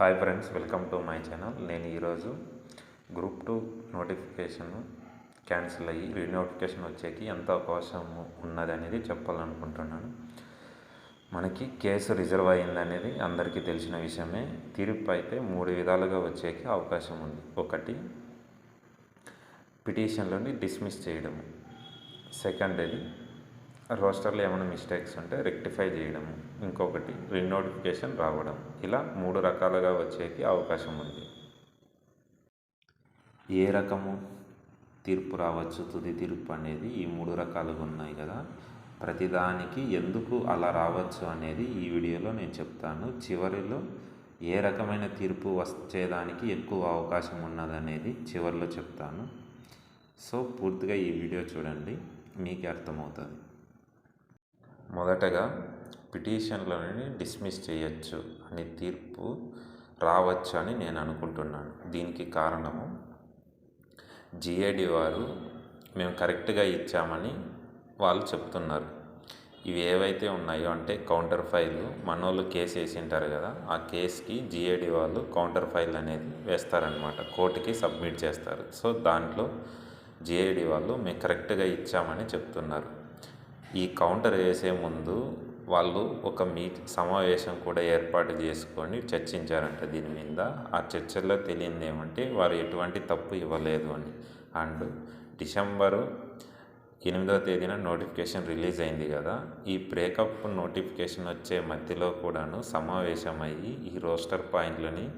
Hi friends welcome to my channel నేను ఈరోజు group two notification cancel అయ్యి renotification వచ్చేకి ఎంత అవకాశం ఉన్నది అనేది చెప్పాలనుకుంటున్నాను. మనకి కేసు రిజర్వ్ అయిందనేది అందరికీ తెలిసిన విషయమే. తీర్పు అయితే మూడు విధాలుగా వచ్చేకి అవకాశం ఉంది. ఒకటి పిటిషన్లోని డిస్మిస్ చేయడము. అది రోస్టర్లో ఏమైనా మిస్టేక్స్ ఉంటే రెక్టిఫై చేయడం ఇంకొకటి రీనోటిఫికేషన్ రావడం. ఇలా మూడు రకాలుగా వచ్చేకి అవకాశం ఉంది. ఏ రకము తీర్పు రావచ్చు? తుది తీర్పు అనేది ఈ మూడు రకాలుగా ఉన్నాయి కదా. ప్రతిదానికి ఎందుకు అలా రావచ్చు అనేది ఈ వీడియోలో నేను చెప్తాను. చివరిలో ఏ రకమైన తీర్పు వచ్చేదానికి ఎక్కువ అవకాశం ఉన్నదనేది చివరిలో చెప్తాను. సో పూర్తిగా ఈ వీడియో చూడండి. మీకు అర్థమవుతుంది. మొదటగా పిటిషన్లని డిస్మిస్ చేయొచ్చు అని తీర్పు రావచ్చు అని నేను అనుకుంటున్నాను. దీనికి కారణము జిఏడి వారు మేము కరెక్ట్గా ఇచ్చామని వాళ్ళు చెప్తున్నారు. ఇవి ఏవైతే ఉన్నాయో అంటే కౌంటర్ ఫైల్ మనోళ్ళు కేసు వేసింటారు కదా ఆ కేసుకి జిఏడి వాళ్ళు కౌంటర్ ఫైల్ అనేది వేస్తారనమాట కోర్టుకి సబ్మిట్ చేస్తారు. సో దాంట్లో జిఏడి వాళ్ళు మేము కరెక్ట్గా ఇచ్చామని చెప్తున్నారు. ఈ కౌంటర్ వేసే ముందు వాళ్ళు ఒక మీట్ సమావేశం కూడా ఏర్పాటు చేసుకొని చర్చించారంట. దీని మీద ఆ చర్చల్లో తెలియంది ఏమంటే వారు ఎటువంటి తప్పు ఇవ్వలేదు అని. అండ్ డిసెంబరు ఎనిమిదవ తేదీన నోటిఫికేషన్ రిలీజ్ అయింది కదా. ఈ బ్రేకప్ నోటిఫికేషన్ వచ్చే మధ్యలో కూడాను సమావేశమయ్యి ఈ రోస్టర్ పాయింట్లని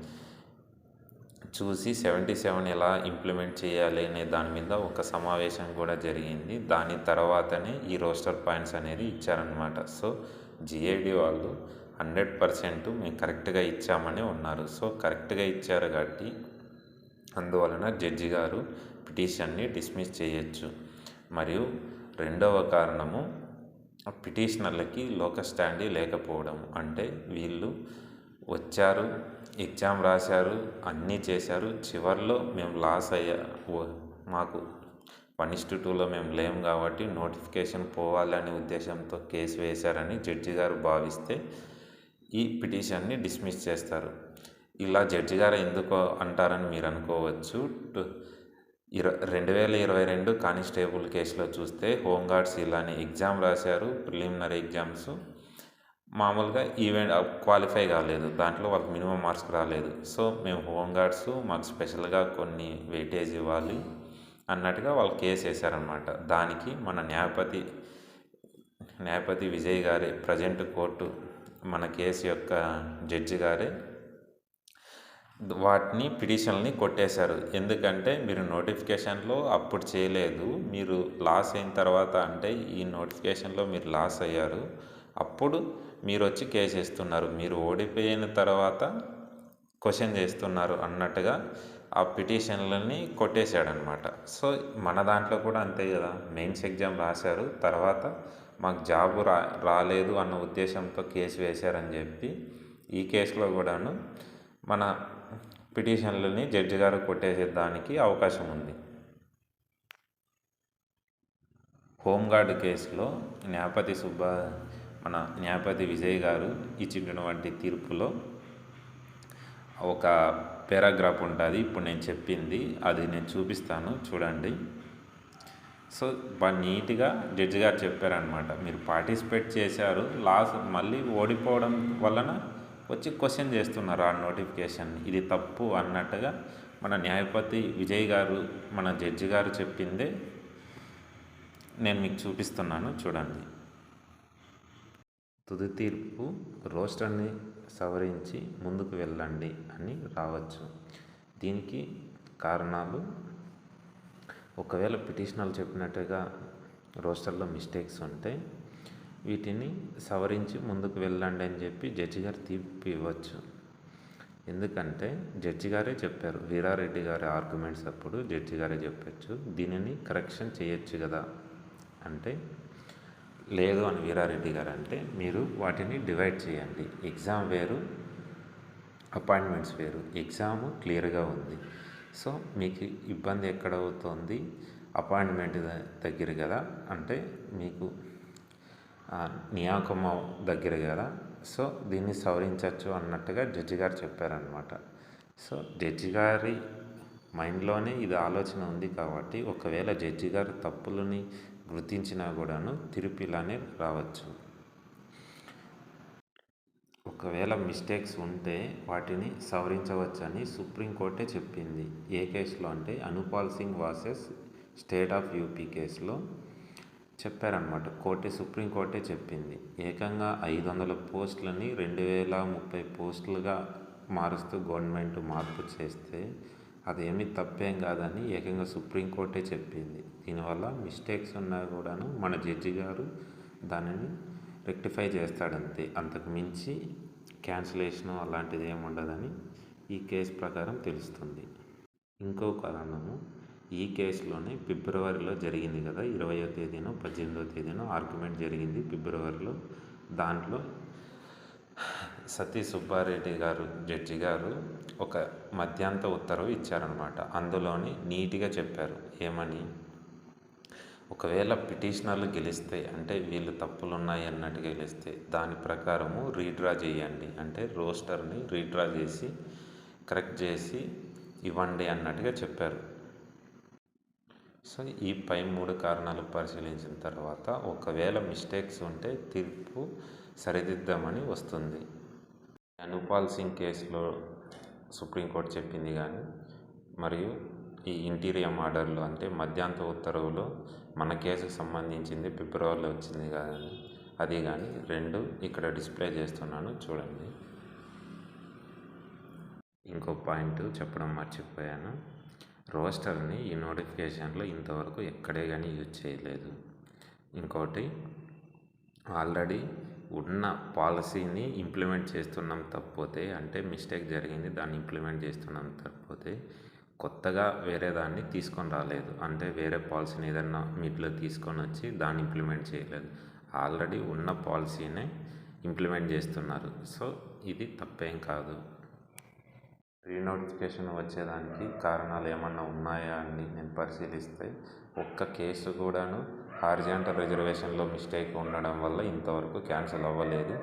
చూసి సెవెంటీ సెవెన్ ఎలా ఇంప్లిమెంట్ చేయాలి అనే దాని మీద ఒక సమావేశం కూడా జరిగింది. దాని తర్వాతనే ఈ రోస్టర్ పాయింట్స్ అనేది ఇచ్చారనమాట సో జిఐడి వాళ్ళు హండ్రెడ్ పర్సెంట్ మేము కరెక్ట్గా ఇచ్చామని ఉన్నారు. సో కరెక్ట్గా ఇచ్చారు కాబట్టి అందువలన జడ్జి గారు పిటిషన్ని డిస్మిస్ చేయొచ్చు. మరియు రెండవ కారణము పిటిషనర్లకి లోక స్టాండీ లేకపోవడం. అంటే వీళ్ళు వచ్చారు ఎగ్జామ్ రాశారు అన్నీ చేశారు. చివరిలో మేము లాస్ అయ్యా మాకు వన్ ఇస్ టూలో మేము లేము కాబట్టి నోటిఫికేషన్ పోవాలనే ఉద్దేశంతో కేసు వేశారని జడ్జి గారు భావిస్తే ఈ పిటిషన్ని డిస్మిస్ చేస్తారు. ఇలా జడ్జి గారు ఎందుకు అంటారని మీరు అనుకోవచ్చు. ఇర రెండు వేల ఇరవై రెండు కానిస్టేబుల్ కేసులో చూస్తే హోంగార్డ్స్ ఇలానే ఎగ్జామ్ రాశారు ప్రిలిమినరీ ఎగ్జామ్స్ మామూలుగా ఈవెంట్ క్వాలిఫై కాలేదు. దాంట్లో వాళ్ళకి మినిమం మార్క్స్ రాలేదు. సో మేము హోంగార్డ్స్ మాకు స్పెషల్గా కొన్ని వెయిటేజ్ ఇవ్వాలి అన్నట్టుగా వాళ్ళు కేసు వేశారనమాట దానికి మన న్యాయపతి న్యాయపతి విజయ్ గారే ప్రజెంట్ కోర్టు మన కేసు యొక్క జడ్జి గారే వాటిని పిటిషన్ని కొట్టేశారు. ఎందుకంటే మీరు నోటిఫికేషన్లో అప్పుడు చేయలేదు. మీరు లాస్ అయిన తర్వాత అంటే ఈ నోటిఫికేషన్లో మీరు లాస్ అయ్యారు. అప్పుడు మీరు వచ్చి కేసేస్తున్నారు మీరు ఓడిపోయిన తర్వాత క్వశ్చన్ చేస్తున్నారు అన్నట్టుగా ఆ పిటిషన్లని కొట్టేశాడనమాట సో మన దాంట్లో కూడా అంతే కదా. మెయిన్స్ ఎగ్జామ్ రాశారు. తర్వాత మాకు జాబు రా రాలేదు అన్న ఉద్దేశంతో కేసు వేశారని చెప్పి ఈ కేసులో కూడాను మన పిటిషన్లని జడ్జి గారు కొట్టేసేదానికి అవకాశం ఉంది. హోంగార్డ్ కేసులో న్యాయపతి సుబ్బ మన న్యాయపతి విజయ్ గారు ఇచ్చినటువంటి తీర్పులో ఒక పారాగ్రాఫ్ ఉంటుంది. ఇప్పుడు నేను చెప్పింది అది నేను చూపిస్తాను చూడండి. సో బాగా నీట్గా జడ్జి గారు చెప్పారనమాట మీరు పార్టిసిపేట్ చేశారు లాస్ మళ్ళీ ఓడిపోవడం వలన వచ్చి క్వశ్చన్ చేస్తున్నారు ఆ నోటిఫికేషన్. ఇది తప్పు అన్నట్టుగా మన న్యాయపతి విజయ్ గారు మన జడ్జి గారు చెప్పిందే నేను మీకు చూపిస్తున్నాను. చూడండి. తుది తీర్పు రోస్టర్ని సవరించి ముందుకు వెళ్ళండి అని రావచ్చు. దీనికి కారణాలు? ఒకవేళ పిటిషనర్లు చెప్పినట్టుగా రోస్టర్లో మిస్టేక్స్ ఉంటే వీటిని సవరించి ముందుకు వెళ్ళండి అని చెప్పి జడ్జి గారు తీర్పు ఇవ్వచ్చు. ఎందుకంటే జడ్జి గారే చెప్పారు. వీరారెడ్డి గారి ఆర్గ్యుమెంట్స్ అప్పుడు జడ్జి గారే చెప్పచ్చు. దీనిని కరెక్షన్ చేయొచ్చు కదా. అంటే లేదు అని వీరారెడ్డి గారు అంటే మీరు వాటిని డివైడ్ చేయండి. ఎగ్జామ్ వేరు అపాయింట్మెంట్స్ వేరు. ఎగ్జామ్ క్లియర్గా ఉంది. సో మీకు ఇబ్బంది ఎక్కడ అవుతుంది? అపాయింట్మెంట్ దగ్గర కదా? అంటే మీకు నియామకం దగ్గర కదా? సో దీన్ని సవరించవచ్చు అన్నట్టుగా జడ్జి గారు చెప్పారనమాట సో జడ్జి గారి మైండ్లోనే ఇది ఆలోచన ఉంది కాబట్టి ఒకవేళ జడ్జి గారు తప్పులని గుర్తించినా కూడాను తిరుపిలానే రావచ్చు. ఒకవేళ మిస్టేక్స్ ఉంటే వాటిని సవరించవచ్చని సుప్రీంకోర్టే చెప్పింది. ఏ కేసులో అంటే Anupal Singh versus state of UP కేసులో చెప్పారనమాట కోర్టే సుప్రీంకోర్టే చెప్పింది. ఏకంగా ఐదు వందల పోస్టులని రెండు వేల ముప్పై పోస్టులుగా మారుస్తూ గవర్నమెంట్ మార్పు చేస్తే అదేమీ తప్పేం కాదని ఏకంగా సుప్రీంకోర్టే చెప్పింది. దీనివల్ల మిస్టేక్స్ ఉన్నా కూడాను మన జడ్జి గారు దానిని రెక్టిఫై చేస్తాడంతే. అంతకు మించి క్యాన్సిలేషన్ అలాంటిది ఏమి ఉండదని ఈ కేసు ప్రకారం తెలుస్తుంది. ఇంకో కారణము ఈ కేసులోనే ఫిబ్రవరిలో జరిగింది కదా ఇరవయో తేదీన పద్దెనిమిదో తేదీన ఆర్గ్యుమెంట్ జరిగింది ఫిబ్రవరిలో. దాంట్లో సతీ సుబ్బారెడ్డి గారు జడ్జి గారు ఒక మధ్యాంత ఉత్తర్వు ఇచ్చారనమాట అందులోని నీట్గా చెప్పారు. ఏమని? ఒకవేళ పిటిషనర్లు గెలిస్తే అంటే వీళ్ళు తప్పులు ఉన్నాయి అన్నట్టు గెలిస్తే దాని ప్రకారము రీడ్రా చేయండి. అంటే రోస్టర్ని రీడ్రా చేసి కరెక్ట్ చేసి ఇవ్వండి అన్నట్టుగా చెప్పారు. సో ఈ పై మూడు కారణాలు పరిశీలించిన తర్వాత ఒకవేళ మిస్టేక్స్ ఉంటే తీర్పు సరిదిద్దామని వస్తుంది. అనుపాల్ సింగ్ కేసులో సుప్రీంకోర్టు చెప్పింది కానీ మరియు ఈ ఇంటీరియం ఆర్డర్లో అంటే మధ్యాంత ఉత్తర్వులో మన కేసుకు సంబంధించింది ఫిబ్రవరిలో వచ్చింది కానీ అది కానీ రెండు ఇక్కడ డిస్ప్లే చేస్తున్నాను చూడండి. ఇంకో పాయింట్ చెప్పడం మర్చిపోయాను. రోస్టర్ని ఈ నోటిఫికేషన్లో ఇంతవరకు ఎక్కడే కానీ యూజ్ చేయలేదు. ఇంకోటి ఆల్రెడీ ఉన్న పాలసీని ఇంప్లిమెంట్ చేస్తున్నాం తప్పిపోతే అంటే మిస్టేక్ జరిగింది దాన్ని ఇంప్లిమెంట్ చేస్తున్నాం తప్పిపోతే కొత్తగా వేరే దాన్ని తీసుకొని రాలేదు. అంటే వేరే పాలసీని ఏదన్నా మీట్లో తీసుకొని వచ్చి దాన్ని ఇంప్లిమెంట్ చేయలేదు. ఆల్రెడీ ఉన్న పాలసీనే ఇంప్లిమెంట్ చేస్తున్నారు. సో ఇది తప్పేం కాదు. రీనోటిఫికేషన్ వచ్చేదానికి కారణాలు ఏమన్నా ఉన్నాయా అని నేను పరిశీలిస్తే ఒక్క కేసు కూడాను హారిజాంటల్ రిజర్వేషన్లో మిస్టేక్ ఉండడం వల్ల ఇంతవరకు క్యాన్సిల్ అవ్వలేదు.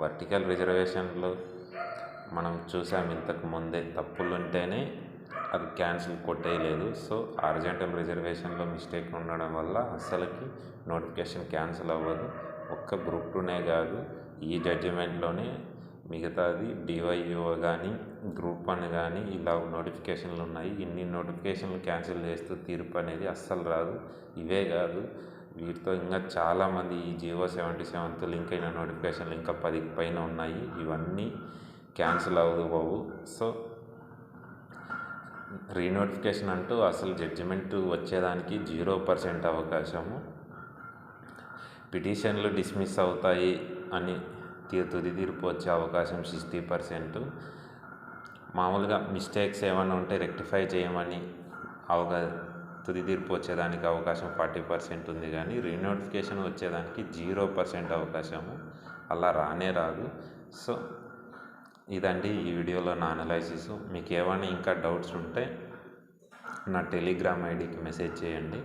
వర్టికల్ రిజర్వేషన్లో మనం చూసాం ఇంతకు ముందే తప్పులు ఉంటేనే అది క్యాన్సిల్ కొట్టేయలేదు. సో అర్జెంటల్ రిజర్వేషన్లో మిస్టేక్ ఉండడం వల్ల అస్సలకి నోటిఫికేషన్ క్యాన్సిల్ అవ్వదు. ఒక్క గ్రూప్ టూనే కాదు ఈ జడ్జిమెంట్లోనే మిగతాది డివైఓ కానీ గ్రూప్ వన్ కానీ ఇలా నోటిఫికేషన్లు ఉన్నాయి. ఇన్ని నోటిఫికేషన్లు క్యాన్సిల్ చేస్తూ తీర్పు అనేది అస్సలు రాదు. ఇవే కాదు వీటితో ఇంకా చాలామంది ఈ జియో సెవెంటీ సెవెన్త్ లింక్ అయిన నోటిఫికేషన్లు ఇంకా పదికి పైన ఉన్నాయి. ఇవన్నీ క్యాన్సిల్ అవ్వదు బాబు. సో రీనోటిఫికేషన్ అంటూ అసలు జడ్జిమెంట్ వచ్చేదానికి జీరో పర్సెంట్ అవకాశము. పిటిషన్లు డిస్మిస్ అవుతాయి అని తుది తీర్పు వచ్చే అవకాశం సిక్స్టీ పర్సెంట్. మామూలుగా మిస్టేక్స్ ఏమైనా ఉంటే రెక్టిఫై చేయమని అవగా తుది తీర్పు వచ్చేదానికి అవకాశం ఫార్టీ పర్సెంట్ ఉంది కానీ రీనోటిఫికేషన్ వచ్చేదానికి జీరో పర్సెంట్ అవకాశము అలా రానే రాదు. సో ఇదండి ఈ వీడియోలో నా అనలైసిస్ మీకు ఏమైనా ఇంకా డౌట్స్ ఉంటే నా టెలిగ్రామ్ ఐడికి మెసేజ్ చేయండి.